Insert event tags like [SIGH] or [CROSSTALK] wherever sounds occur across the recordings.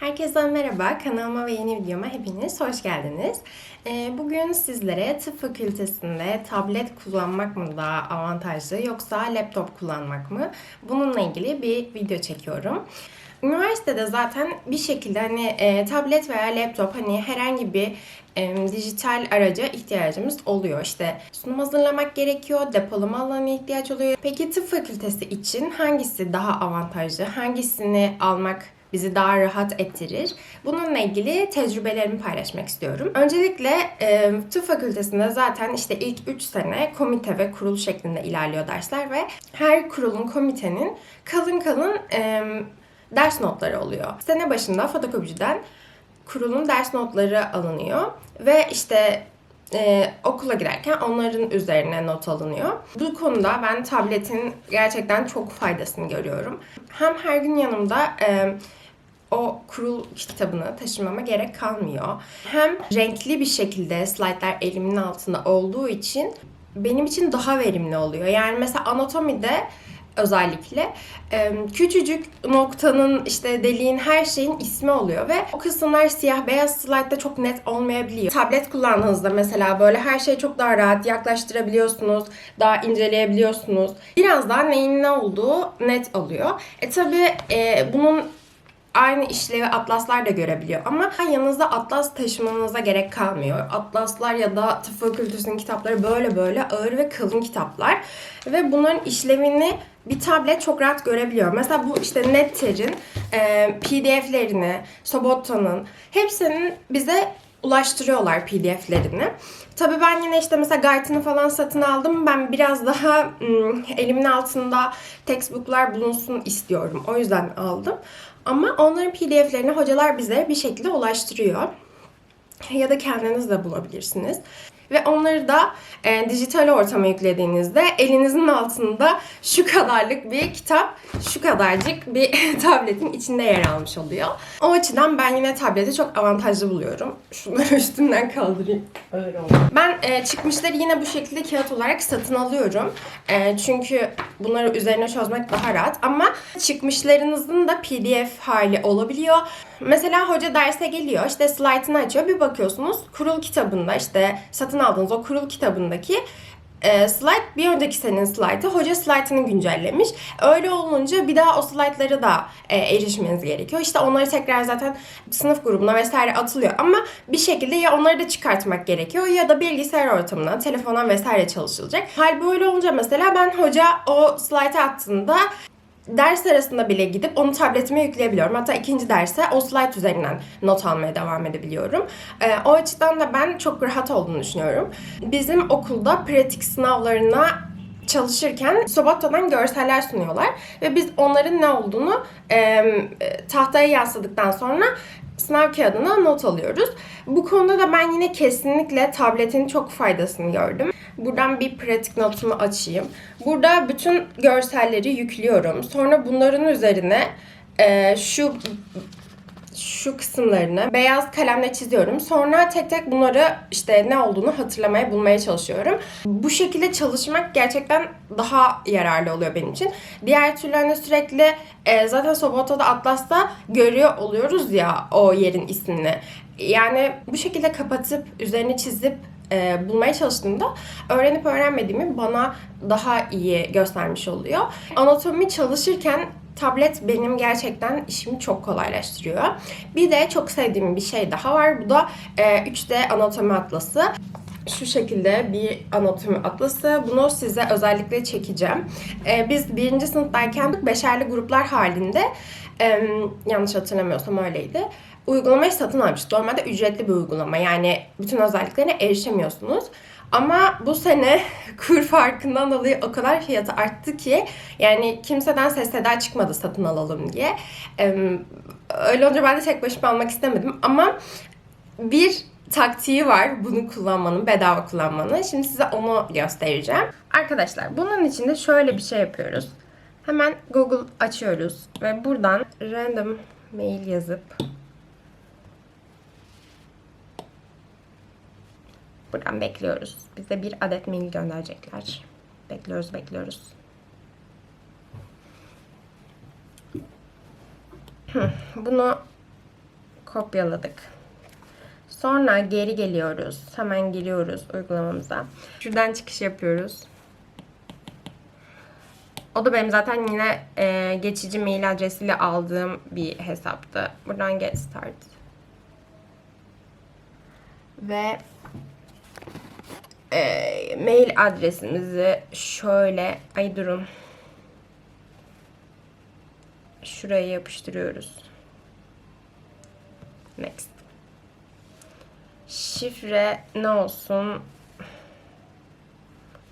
Herkese merhaba, kanalıma ve yeni videoma hepiniz hoş geldiniz. Ee, Bugün sizlere tıp fakültesinde tablet kullanmak mı daha avantajlı yoksa laptop kullanmak mı? Bununla ilgili bir video çekiyorum. Üniversitede zaten bir şekilde hani e, tablet veya laptop hani herhangi bir e, dijital araca ihtiyacımız oluyor. İşte sunum hazırlamak gerekiyor, depolama alanına ihtiyaç oluyor. Peki tıp fakültesi için hangisi daha avantajlı? Hangisini almak bizi daha rahat ettirir. Bununla ilgili tecrübelerimi paylaşmak istiyorum. Öncelikle e, tıp fakültesinde zaten işte ilk 3 sene komite ve kurul şeklinde ilerliyor dersler ve her kurulun komitenin kalın kalın e, ders notları oluyor. Sene başında fotokopiciden kurulun ders notları alınıyor ve işte e, okula giderken onların üzerine not alınıyor. Bu konuda ben tabletin gerçekten çok faydasını görüyorum. Hem her gün yanımda e, o kurul kitabını taşımama gerek kalmıyor. Hem renkli bir şekilde slaytlar elimin altında olduğu için benim için daha verimli oluyor. Yani mesela anatomide özellikle küçücük noktanın işte deliğin her şeyin ismi oluyor ve o kısımlar siyah beyaz slaytta çok net olmayabiliyor. Tablet kullandığınızda mesela böyle her şeyi çok daha rahat yaklaştırabiliyorsunuz, daha inceleyebiliyorsunuz. Biraz daha neyin ne olduğu net oluyor. E tabi e, bunun aynı işlevi atlaslar da görebiliyor ama yanınızda atlas taşımanıza gerek kalmıyor. Atlaslar ya da tıp fakültesinin kitapları böyle böyle ağır ve kalın kitaplar ve bunların işlevini bir tablet çok rahat görebiliyor. Mesela bu işte Netter'in e, PDF'lerini, Sobota'nın hepsinin bize ulaştırıyorlar PDF'lerini. Tabii ben yine işte mesela Gayet'ini falan satın aldım. Ben biraz daha ım, elimin altında textbooklar bulunsun istiyorum. O yüzden aldım. Ama onların PDF'lerini hocalar bize bir şekilde ulaştırıyor. Ya da kendiniz de bulabilirsiniz. Ve onları da e, dijital ortama yüklediğinizde elinizin altında şu kadarlık bir kitap, şu kadarcık bir [LAUGHS] tabletin içinde yer almış oluyor. O açıdan ben yine tableti çok avantajlı buluyorum. Şunları [LAUGHS] üstünden kaldırayım. Ben e, çıkmışları yine bu şekilde kağıt olarak satın alıyorum. E, çünkü bunları üzerine çözmek daha rahat. Ama çıkmışlarınızın da PDF hali olabiliyor. Mesela hoca derse geliyor, işte slaytını açıyor, bir bakıyorsunuz kurul kitabında işte satın aldığınız o kurul kitabındaki e, slide bir önceki senenin slide'ı. Hoca slide'ını güncellemiş. Öyle olunca bir daha o slide'lara da e, erişmeniz gerekiyor. İşte onları tekrar zaten sınıf grubuna vesaire atılıyor ama bir şekilde ya onları da çıkartmak gerekiyor ya da bilgisayar ortamından, telefondan vesaire çalışılacak. Hal böyle olunca mesela ben hoca o slide'ı attığında ders arasında bile gidip onu tabletime yükleyebiliyorum. Hatta ikinci derse o slide üzerinden not almaya devam edebiliyorum. Ee, o açıdan da ben çok rahat olduğunu düşünüyorum. Bizim okulda pratik sınavlarına çalışırken Sobota'dan görseller sunuyorlar ve biz onların ne olduğunu e, tahtaya yansıdıktan sonra sınav kağıdına not alıyoruz. Bu konuda da ben yine kesinlikle tabletin çok faydasını gördüm. Buradan bir pratik notumu açayım. Burada bütün görselleri yüklüyorum. Sonra bunların üzerine e, şu şu kısımlarını beyaz kalemle çiziyorum. Sonra tek tek bunları işte ne olduğunu hatırlamaya, bulmaya çalışıyorum. Bu şekilde çalışmak gerçekten daha yararlı oluyor benim için. Diğer türlü hani sürekli e, zaten Sobota'da Atlas'ta görüyor oluyoruz ya o yerin ismini. Yani bu şekilde kapatıp üzerine çizip e, bulmaya çalıştığımda öğrenip öğrenmediğimi bana daha iyi göstermiş oluyor. Anatomi çalışırken tablet benim gerçekten işimi çok kolaylaştırıyor. Bir de çok sevdiğim bir şey daha var. Bu da e, 3D anatomi atlası şu şekilde bir anatomi atlası. Bunu size özellikle çekeceğim. Ee, biz birinci sınıftayken beşerli gruplar halinde e, yanlış hatırlamıyorsam öyleydi. Uygulamayı satın almıştık. Normalde ücretli bir uygulama. Yani bütün özelliklerine erişemiyorsunuz. Ama bu sene kur farkından dolayı o kadar fiyatı arttı ki yani kimseden ses seda çıkmadı satın alalım diye. Öyle olunca ben de tek başıma almak istemedim ama bir taktiği var bunu kullanmanın, bedava kullanmanın. Şimdi size onu göstereceğim. Arkadaşlar bunun için de şöyle bir şey yapıyoruz. Hemen Google açıyoruz ve buradan random mail yazıp buradan bekliyoruz. Bize bir adet mail gönderecekler. Bekliyoruz, bekliyoruz. Bunu kopyaladık. Sonra geri geliyoruz. Hemen giriyoruz uygulamamıza. Şuradan çıkış yapıyoruz. O da benim zaten yine e, geçici mail adresiyle aldığım bir hesaptı. Buradan get start. Ve e, mail adresimizi şöyle ay durun şuraya yapıştırıyoruz. Next. Şifre ne olsun?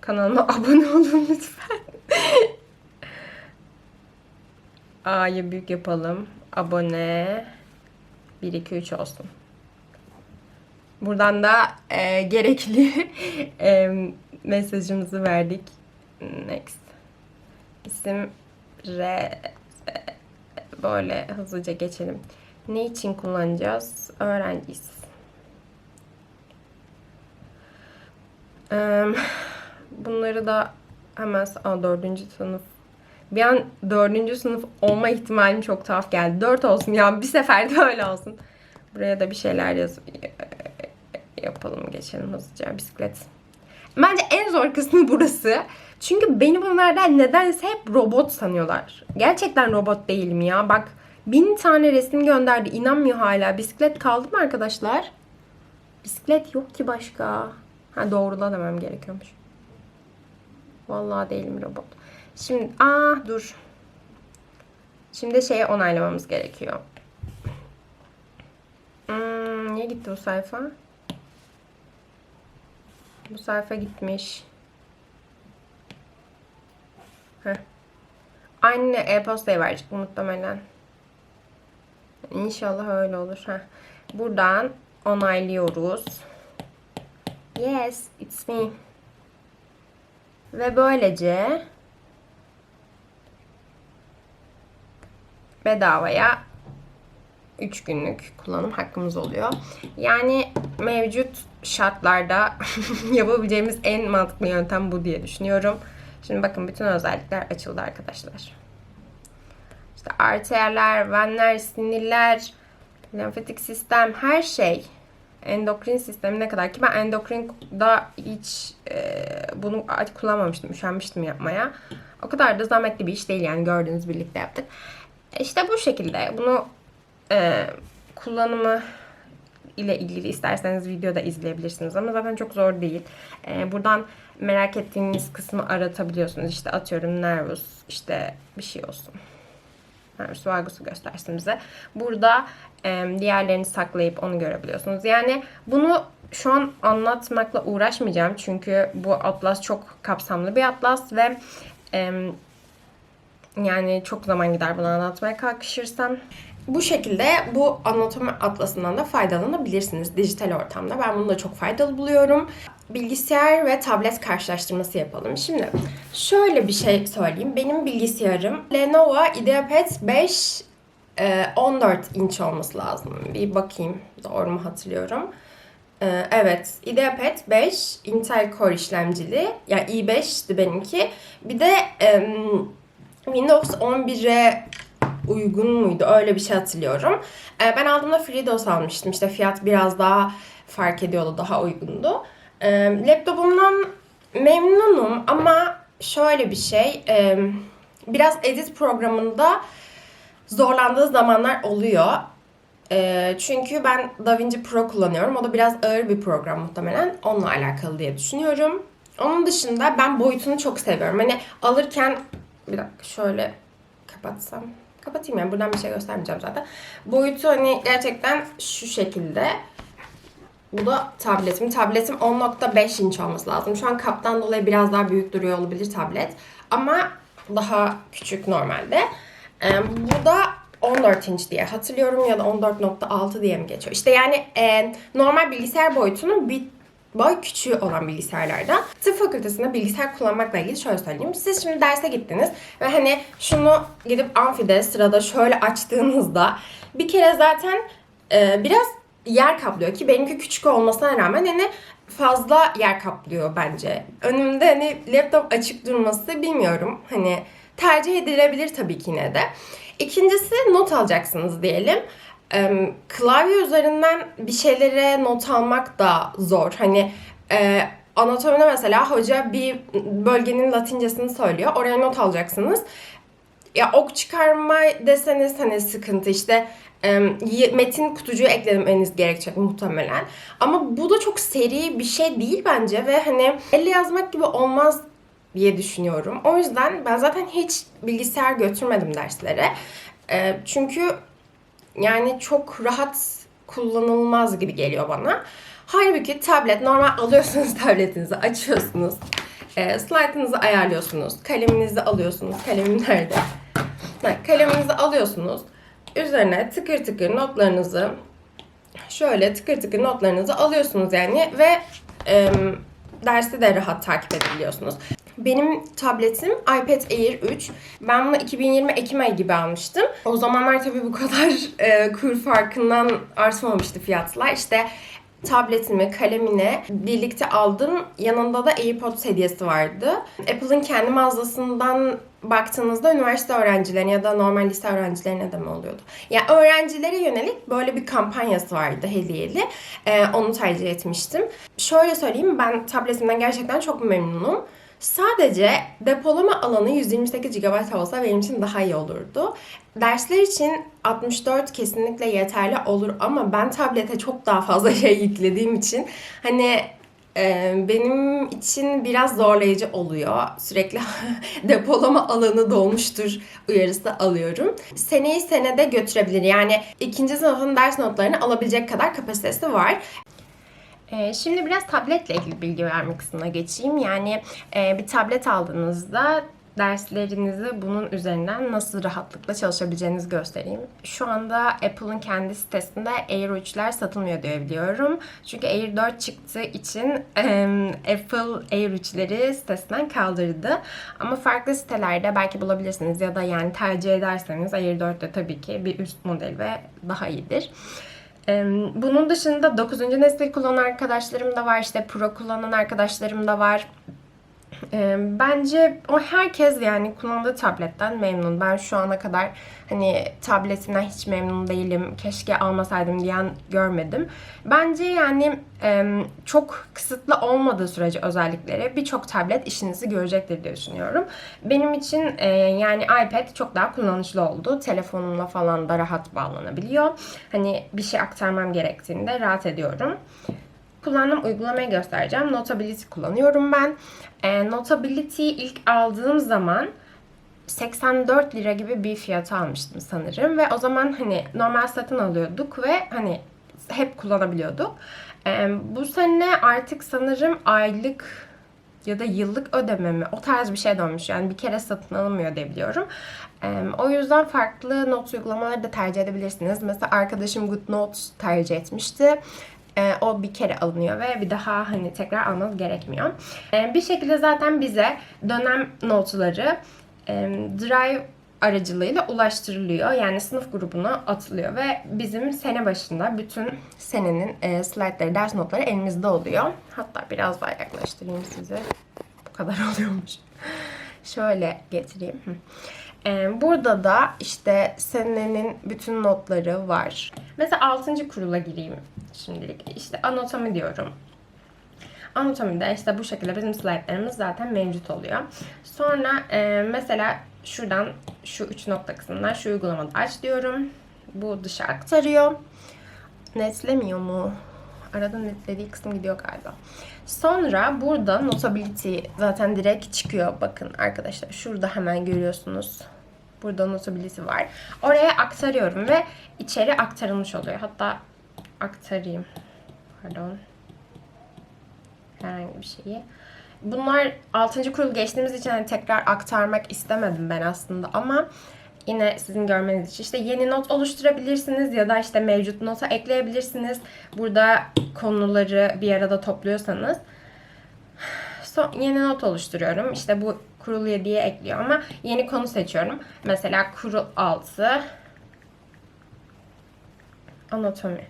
Kanalıma [LAUGHS] abone olun lütfen. A'yı büyük yapalım. Abone 1 2 3 olsun. Buradan da e, gerekli [LAUGHS] e, mesajımızı verdik. Next. İsim R böyle hızlıca geçelim. Ne için kullanacağız? Öğrenciyiz. Bunları da hemen Aa, dördüncü sınıf. Bir an dördüncü sınıf olma ihtimalim çok tuhaf geldi. Dört olsun ya bir seferde öyle olsun. Buraya da bir şeyler yaz yapalım geçelim hızlıca bisiklet. Bence en zor kısmı [LAUGHS] burası. Çünkü beni bunlardan nedense hep robot sanıyorlar. Gerçekten robot değilim ya. Bak bin tane resim gönderdi. İnanmıyor hala. Bisiklet kaldı mı arkadaşlar? Bisiklet yok ki başka. Ha doğrula demem gerekiyormuş. Vallahi değilim robot. Şimdi ah dur. Şimdi şeyi onaylamamız gerekiyor. Hmm, niye gitti bu sayfa? Bu sayfa gitmiş. Heh. Aynı e-postayı verecek muhtemelen. İnşallah öyle olur. Heh. Buradan onaylıyoruz. Yes, it's me. Ve böylece bedavaya 3 günlük kullanım hakkımız oluyor. Yani mevcut şartlarda [LAUGHS] yapabileceğimiz en mantıklı yöntem bu diye düşünüyorum. Şimdi bakın bütün özellikler açıldı arkadaşlar. İşte arterler, venler, sinirler, lenfatik sistem her şey endokrin sistemine kadar ki ben endokrinda hiç e, bunu kullanmamıştım, üşenmiştim yapmaya. O kadar da zahmetli bir iş değil yani gördüğünüz birlikte yaptık. İşte bu şekilde bunu e, kullanımı ile ilgili isterseniz videoda izleyebilirsiniz ama zaten çok zor değil. E, buradan merak ettiğiniz kısmı aratabiliyorsunuz. İşte atıyorum nervus işte bir şey olsun. Nervus vagus'u göstersin bize. Burada e, diğerlerini saklayıp onu görebiliyorsunuz. Yani bunu şu an anlatmakla uğraşmayacağım. Çünkü bu atlas çok kapsamlı bir atlas ve e, yani çok zaman gider bunu anlatmaya kalkışırsam. Bu şekilde bu anatomi atlasından da faydalanabilirsiniz dijital ortamda. Ben bunu da çok faydalı buluyorum. Bilgisayar ve tablet karşılaştırması yapalım. Şimdi şöyle bir şey söyleyeyim. Benim bilgisayarım Lenovo IdeaPad 5 14 inç olması lazım. Bir bakayım doğru mu hatırlıyorum. E, evet, IdeaPad 5 Intel Core işlemcili. Yani i5'ti benimki. Bir de Windows 11'e uygun muydu? Öyle bir şey hatırlıyorum. Ee, ben aldığımda FreeDOS almıştım. İşte fiyat biraz daha fark ediyordu, daha uygundu. Ee, laptopumdan memnunum ama şöyle bir şey. E, biraz edit programında zorlandığı zamanlar oluyor. E, çünkü ben DaVinci Pro kullanıyorum. O da biraz ağır bir program muhtemelen. Onunla alakalı diye düşünüyorum. Onun dışında ben boyutunu çok seviyorum. Hani alırken bir dakika şöyle kapatsam. Kapatayım yani buradan bir şey göstermeyeceğim zaten. Boyutu hani gerçekten şu şekilde. Bu da tabletim. Tabletim 10.5 inç olması lazım. Şu an kaptan dolayı biraz daha büyük duruyor olabilir tablet. Ama daha küçük normalde. Ee, bu da 14 inç diye hatırlıyorum ya da 14.6 diye mi geçiyor? İşte yani e, normal bilgisayar boyutunun bir boy küçüğü olan bilgisayarlarda. Tıp fakültesinde bilgisayar kullanmakla ilgili şöyle söyleyeyim. Siz şimdi derse gittiniz ve hani şunu gidip amfide sırada şöyle açtığınızda bir kere zaten e, biraz yer kaplıyor ki benimki küçük olmasına rağmen hani fazla yer kaplıyor bence. Önümde hani laptop açık durması bilmiyorum. Hani tercih edilebilir tabii ki yine de. İkincisi not alacaksınız diyelim. Em, klavye üzerinden bir şeylere not almak da zor. Hani e, anatomide mesela hoca bir bölgenin latincesini söylüyor. Oraya not alacaksınız. Ya ok çıkarma deseniz hani sıkıntı işte y- metin kutucuğu eklemeniz gerekecek muhtemelen. Ama bu da çok seri bir şey değil bence ve hani elle yazmak gibi olmaz diye düşünüyorum. O yüzden ben zaten hiç bilgisayar götürmedim derslere. E, çünkü yani çok rahat kullanılmaz gibi geliyor bana. Halbuki tablet normal alıyorsunuz [LAUGHS] tabletinizi açıyorsunuz. E, slaytınızı ayarlıyorsunuz. Kaleminizi alıyorsunuz. Kalemim nerede? Ha, kaleminizi alıyorsunuz. Üzerine tıkır tıkır notlarınızı şöyle tıkır tıkır notlarınızı alıyorsunuz yani ve e, dersi de rahat takip edebiliyorsunuz. Benim tabletim iPad Air 3. Ben bunu 2020 Ekim ayı gibi almıştım. O zamanlar tabii bu kadar e, kur farkından artmamıştı fiyatlar. İşte tabletimi, kalemini birlikte aldım. Yanında da AirPods hediyesi vardı. Apple'ın kendi mağazasından baktığınızda üniversite öğrencilerine ya da normal lise öğrencilerine de mi oluyordu? Yani öğrencilere yönelik böyle bir kampanyası vardı hediyeli. Ee, onu tercih etmiştim. Şöyle söyleyeyim ben tabletimden gerçekten çok memnunum. Sadece depolama alanı 128 GB olsa benim için daha iyi olurdu. Dersler için 64 kesinlikle yeterli olur ama ben tablete çok daha fazla [LAUGHS] şey yüklediğim için hani e, benim için biraz zorlayıcı oluyor. Sürekli [LAUGHS] depolama alanı dolmuştur uyarısı alıyorum. Seneyi senede götürebilir. Yani ikinci sınıfın ders notlarını alabilecek kadar kapasitesi var. Ee, Şimdi biraz tabletle ilgili bilgi verme kısmına geçeyim. Yani e, bir tablet aldığınızda derslerinizi bunun üzerinden nasıl rahatlıkla çalışabileceğinizi göstereyim. Şu anda Apple'ın kendi sitesinde Air 3'ler satılmıyor diye biliyorum. Çünkü Air 4 çıktığı için Apple Air 3'leri sitesinden kaldırdı. Ama farklı sitelerde belki bulabilirsiniz ya da yani tercih ederseniz Air 4 de tabii ki bir üst model ve daha iyidir. Bunun dışında 9. nesil kullanan arkadaşlarım da var. işte Pro kullanan arkadaşlarım da var. Ee, Bence o herkes yani kullandığı tabletten memnun. Ben şu ana kadar hani tabletimden hiç memnun değilim. Keşke almasaydım diyen görmedim. Bence yani e, çok kısıtlı olmadığı sürece özellikleri birçok tablet işinizi görecektir diye düşünüyorum. Benim için e, yani iPad çok daha kullanışlı oldu. Telefonumla falan da rahat bağlanabiliyor. Hani bir şey aktarmam gerektiğinde rahat ediyorum kullandığım uygulamayı göstereceğim. Notability kullanıyorum ben. E, Notability'yi ilk aldığım zaman 84 lira gibi bir fiyata almıştım sanırım. Ve o zaman hani normal satın alıyorduk ve hani hep kullanabiliyorduk. E, bu sene artık sanırım aylık ya da yıllık ödeme mi? O tarz bir şey dönmüş. Yani bir kere satın alınmıyor diye biliyorum. E, o yüzden farklı not uygulamaları da tercih edebilirsiniz. Mesela arkadaşım GoodNotes tercih etmişti. E, o bir kere alınıyor ve bir daha hani tekrar almanız gerekmiyor. E, bir şekilde zaten bize dönem notları Drive aracılığıyla ulaştırılıyor. Yani sınıf grubuna atılıyor ve bizim sene başında bütün senenin e, slaytları, ders notları elimizde oluyor. Hatta biraz daha yaklaştırayım size. Bu kadar [LAUGHS] oluyormuş. Şöyle getireyim. Ee, Burada da işte senenin bütün notları var. Mesela 6. kurula gireyim şimdilik. İşte anatomi diyorum. Anatomide işte bu şekilde bizim slaytlarımız zaten mevcut oluyor. Sonra e, mesela şuradan şu 3 nokta kısmından şu uygulamada aç diyorum. Bu dışa aktarıyor. Netlemiyor mu? Arada netlediği kısım gidiyor galiba. Sonra burada notability zaten direkt çıkıyor. Bakın arkadaşlar şurada hemen görüyorsunuz. Burada notability var. Oraya aktarıyorum ve içeri aktarılmış oluyor. Hatta aktarayım. Pardon. Herhangi bir şeyi. Bunlar 6. kurul geçtiğimiz için hani tekrar aktarmak istemedim ben aslında ama yine sizin görmeniz için işte yeni not oluşturabilirsiniz ya da işte mevcut nota ekleyebilirsiniz. Burada konuları bir arada topluyorsanız. Son, yeni not oluşturuyorum. İşte bu kurul 7'ye ekliyor ama yeni konu seçiyorum. Mesela kurul 6 anatomi.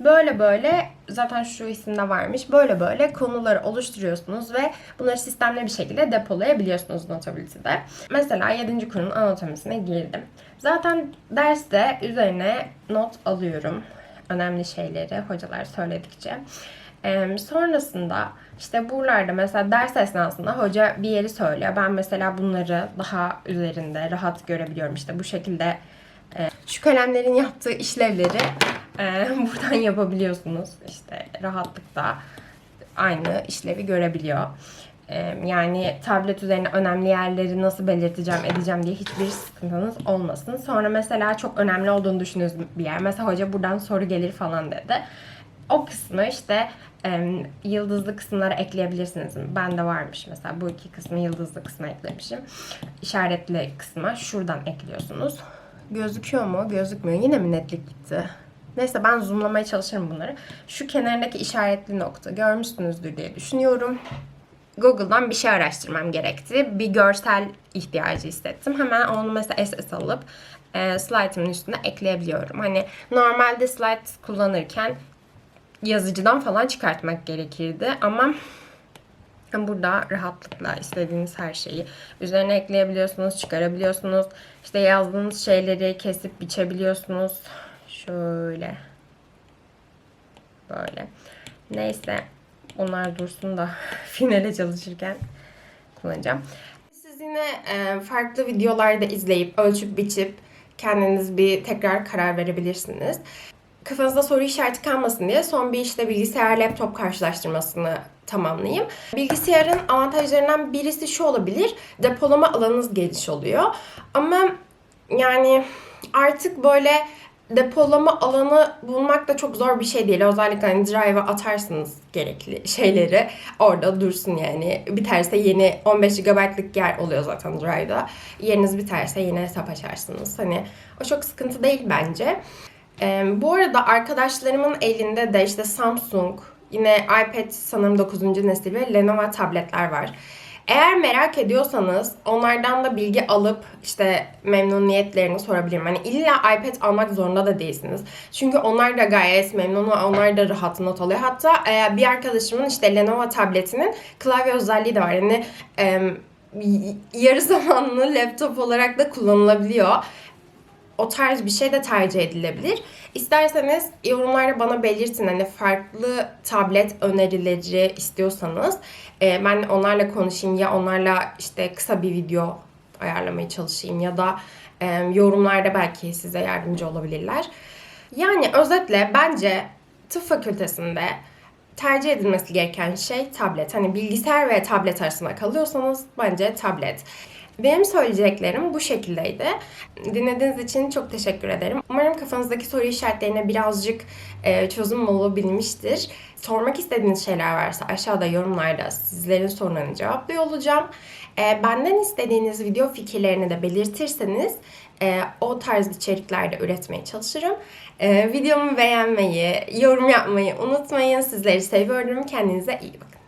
Böyle böyle zaten şu isimde varmış. Böyle böyle konuları oluşturuyorsunuz ve bunları sistemli bir şekilde depolayabiliyorsunuz Notability'de. Mesela 7. kurunun anatomisine girdim. Zaten derste üzerine not alıyorum. Önemli şeyleri hocalar söyledikçe. Sonrasında işte buralarda mesela ders esnasında hoca bir yeri söylüyor. Ben mesela bunları daha üzerinde rahat görebiliyorum. İşte bu şekilde e, şu kalemlerin yaptığı işlevleri e, [LAUGHS] buradan yapabiliyorsunuz. İşte rahatlıkla aynı işlevi görebiliyor. Yani tablet üzerine önemli yerleri nasıl belirteceğim, edeceğim diye hiçbir sıkıntınız olmasın. Sonra mesela çok önemli olduğunu düşündüğünüz bir yer. Mesela hoca buradan soru gelir falan dedi. O kısmı işte e, yıldızlı kısımlara ekleyebilirsiniz. Bende varmış mesela bu iki kısmı yıldızlı kısma eklemişim. İşaretli kısma şuradan ekliyorsunuz. Gözüküyor mu? Gözükmüyor. Yine mi netlik gitti? Neyse ben zoomlamaya çalışırım bunları. Şu kenarındaki işaretli nokta görmüşsünüzdür diye düşünüyorum. Google'dan bir şey araştırmam gerekti. Bir görsel ihtiyacı hissettim. Hemen onu mesela SS alıp e, slide'ımın üstüne ekleyebiliyorum. Hani normalde slide kullanırken yazıcıdan falan çıkartmak gerekirdi ama burada rahatlıkla istediğiniz her şeyi üzerine ekleyebiliyorsunuz, çıkarabiliyorsunuz. İşte yazdığınız şeyleri kesip biçebiliyorsunuz. Şöyle. Böyle. Neyse. Onlar dursun da [LAUGHS] finale çalışırken kullanacağım. Siz yine e, farklı videolarda izleyip, ölçüp, biçip kendiniz bir tekrar karar verebilirsiniz. Kafanızda soru işareti kalmasın diye son bir işte bilgisayar laptop karşılaştırmasını tamamlayayım. Bilgisayarın avantajlarından birisi şu olabilir. Depolama alanınız geniş oluyor. Ama yani artık böyle depolama alanı bulmak da çok zor bir şey değil. Özellikle hani drive'a atarsınız gerekli şeyleri. Orada dursun yani. Biterse yeni 15 GB'lık yer oluyor zaten drive'da. Yeriniz biterse yine hesap açarsınız. Hani o çok sıkıntı değil bence. Ee, bu arada arkadaşlarımın elinde de işte Samsung, yine iPad sanırım 9. nesil ve Lenovo tabletler var. Eğer merak ediyorsanız onlardan da bilgi alıp işte memnuniyetlerini sorabilirim. Hani illa iPad almak zorunda da değilsiniz. Çünkü onlar da gayet memnun ve onlar da rahat not alıyor. Hatta e, bir arkadaşımın işte Lenovo tabletinin klavye özelliği de var. Yani e, yarı zamanlı laptop olarak da kullanılabiliyor o tarz bir şey de tercih edilebilir. İsterseniz yorumlarda bana belirtin hani farklı tablet önerileri istiyorsanız e, ben onlarla konuşayım ya onlarla işte kısa bir video ayarlamaya çalışayım ya da e, yorumlarda belki size yardımcı olabilirler. Yani özetle bence tıp fakültesinde tercih edilmesi gereken şey tablet. Hani bilgisayar ve tablet arasında kalıyorsanız bence tablet. Benim söyleyeceklerim bu şekildeydi. Dinlediğiniz için çok teşekkür ederim. Umarım kafanızdaki soru işaretlerine birazcık e, çözüm bulabilmiştir. Sormak istediğiniz şeyler varsa aşağıda yorumlarda sizlerin sorularını cevaplıyor olacağım. E, benden istediğiniz video fikirlerini de belirtirseniz e, o tarz içeriklerde üretmeye çalışırım. Videomu beğenmeyi, yorum yapmayı unutmayın. Sizleri seviyorum. Kendinize iyi bakın.